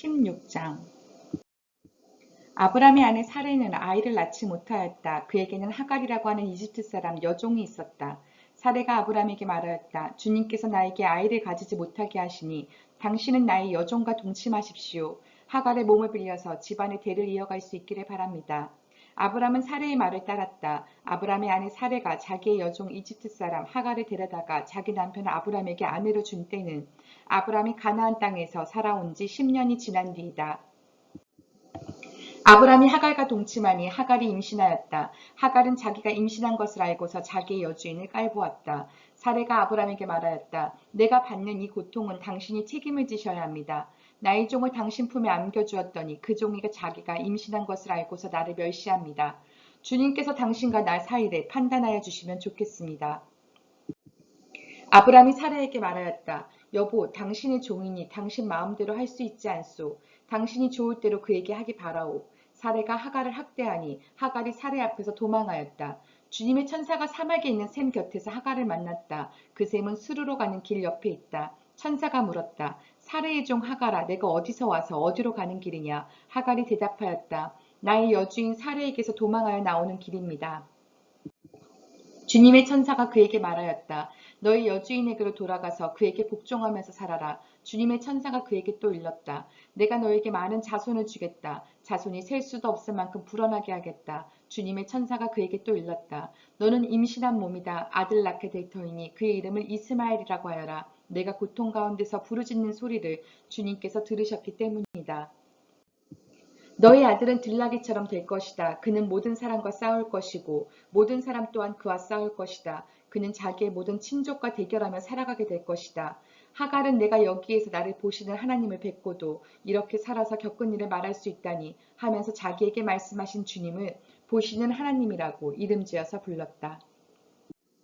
16장 아브람의 아내 사레는 아이를 낳지 못하였다. 그에게는 하갈이라고 하는 이집트 사람 여종이 있었다. 사레가 아브람에게 말하였다. 주님께서 나에게 아이를 가지지 못하게 하시니 당신은 나의 여종과 동침하십시오. 하갈의 몸을 빌려서 집안의 대를 이어갈 수 있기를 바랍니다. 아브람은 사레의 말을 따랐다. 아브람의 아내 사레가 자기의 여종 이집트 사람 하갈을 데려다가 자기 남편 아브람에게 아내로 준 때는 아브람이 가나안 땅에서 살아온 지 10년이 지난 뒤이다. 아브람이 하갈과 동침하니 하갈이 임신하였다. 하갈은 자기가 임신한 것을 알고서 자기의 여주인을 깔보았다. 사레가 아브람에게 말하였다. 내가 받는 이 고통은 당신이 책임을 지셔야 합니다. 나의 종을 당신 품에 안겨주었더니 그 종이가 자기가 임신한 것을 알고서 나를 멸시합니다. 주님께서 당신과 나 사이를 판단하여 주시면 좋겠습니다. 아브람이 사라에게 말하였다. 여보, 당신의 종이니 당신 마음대로 할 수 있지 않소. 당신이 좋을 대로 그에게 하기 바라오. 사레가 하갈을 학대하니 하갈이 사레 앞에서 도망하였다. 주님의 천사가 사막에 있는 샘 곁에서 하갈을 만났다. 그 샘은 수르로 가는 길 옆에 있다. 천사가 물었다. 사레의 종 하갈아, 내가 어디서 와서 어디로 가는 길이냐? 하갈이 대답하였다. 나의 여주인 사레에게서 도망하여 나오는 길입니다. 주님의 천사가 그에게 말하였다. 너의 여주인에게로 돌아가서 그에게 복종하면서 살아라. 주님의 천사가 그에게 또 일렀다. 내가 너에게 많은 자손을 주겠다. 자손이 셀 수도 없을 만큼 불어나게 하겠다. 주님의 천사가 그에게 또 일렀다. 너는 임신한 몸이다. 아들 낳게 될 터이니 그의 이름을 이스마엘이라고 하여라. 내가 고통 가운데서 부르짖는 소리를 주님께서 들으셨기 때문이다. 너의 아들은 들나귀처럼 될 것이다. 그는 모든 사람과 싸울 것이고 모든 사람 또한 그와 싸울 것이다. 그는 자기의 모든 친족과 대결하며 살아가게 될 것이다. 하갈은 내가 여기에서 나를 보시는 하나님을 뵙고도 이렇게 살아서 겪은 일을 말할 수 있다니 하면서 자기에게 말씀하신 주님을 보시는 하나님이라고 이름 지어서 불렀다.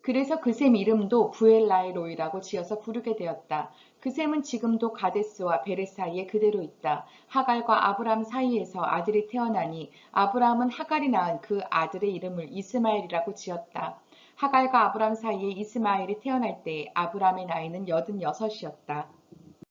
그래서 그샘 이름도 부엘라이로이라고 지어서 부르게 되었다. 그 샘은 지금도 가데스와 베레 사이에 그대로 있다. 하갈과 아브람 사이에서 아들이 태어나니 아브람은 하갈이 낳은 그 아들의 이름을 이스마엘이라고 지었다. 하갈과 아브람 사이에 이스마엘이 태어날 때 아브람의 나이는 여든 여섯이었다.